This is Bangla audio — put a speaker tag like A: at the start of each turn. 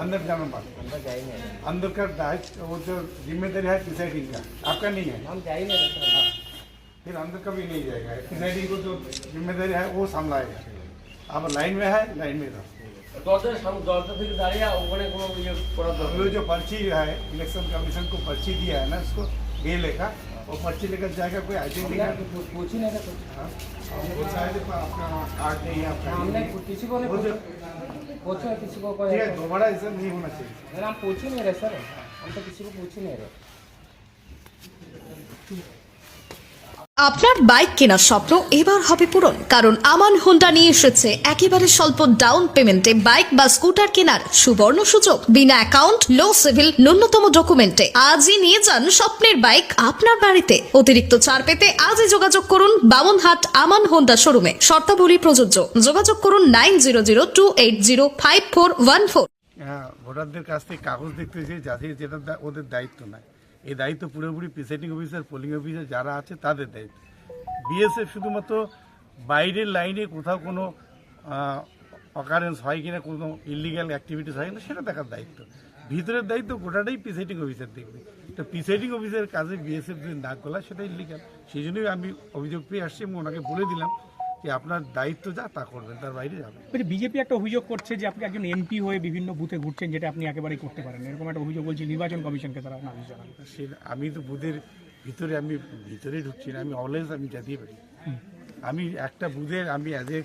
A: अंदर जाना
B: पड़ता अंदर जाएँगे
A: अंदर का दायित्व वो जो ज़िम्मेदारी है प्रिसाइडिंग का आपका नहीं है?
B: हम जाएँगे हाँ।
A: फिर अंदर कभी नहीं जाएगा। प्रिसाइडिंग को जो ज़िम्मेदारी है वो सामलाएगा आप लाइन में है लाइन में रहो। जो, जो पर्ची है इलेक्शन कमीशन को पर्ची दिया है ना उसको ये लेखा वो पर्ची लेकर जाएगा कोई आई डी
B: नहीं पूछ ही नहीं था
A: हाँ। हाँ, आपका कार्ड नहीं है आपका
B: किसी को नहीं पूछा किसी को कोई
A: दोबारा ऐसा नहीं होना चाहिए।
B: हम पूछ ही नहीं रहे सर। हम तो किसी को पूछ ही नहीं रहे।
C: আপনার বাইক কেনার স্বপ্ন এবার হবে পূরণ। কারণ আমান হোন্ডা নিয়ে এসেছে একেবারে স্বল্প ডাউন পেমেন্টে বাইক বা স্কুটার কেনার সুবর্ণ সুযোগ। বিনা অ্যাকাউন্ট লো সিভিল ন্যূনতম ডকুমেন্টে আজই নিয়ে যান স্বপ্নের বাইক আপনার বাড়িতে। অতিরিক্ত ছাড় পেতে আজই যোগাযোগ করুন বামনহাট আমান হোন্ডা শোরুমে শর্তাবলী প্রযোজ্য। যোগাযোগ করুন nine zero zero two eight zero five four one four
A: ভোটারদের কাছ থেকে কাগজ দেখতে যে যাতে যেটা ওদের দায়িত্ব এই দায়িত্ব পুরোপুরি প্রিসাইডিং অফিসার পোলিং অফিসার যারা আছে তাদের দায়িত্ব। বিএসএফ শুধুমাত্র বাইরের লাইনে কোথাও কোনো অকারেন্স হয় কিনা, কোনো ইলিগ্যাল অ্যাক্টিভিটিস হয় কিনা, সেটা দেখার দায়িত্ব। ভিতরের দায়িত্ব গোটাটাই প্রিসাইডিং অফিসার দেখবে। তো প্রিসাইডিং অফিসারের কাজে বিএসএফ যদি নাক গলা সেটা ইলিগ্যাল সেই জন্যই আমি অভিযোগ পেয়ে আসছি এবং ওনাকে বলে দিলাম যে আপনার দায়িত্ব যা তা করবেন তার বাইরে যাবেন
D: বিজেপি একটা অভিযোগ করছে যে আপনি একজন এমপি হয়ে বিভিন্ন বুথে ঘুরছেন যেটা আপনি একেবারেই করতে পারেন এরকম একটা অভিযোগ বলছি নির্বাচন কমিশনকে তারা নালিশ জানান।
A: সে আমি তো বুথের ভিতরে আমি ভিতরে ঢুকছি না আমি অলওয়েজ আমি যেতেই পারি আমি একটা বুধের আমি অ্যাজ এ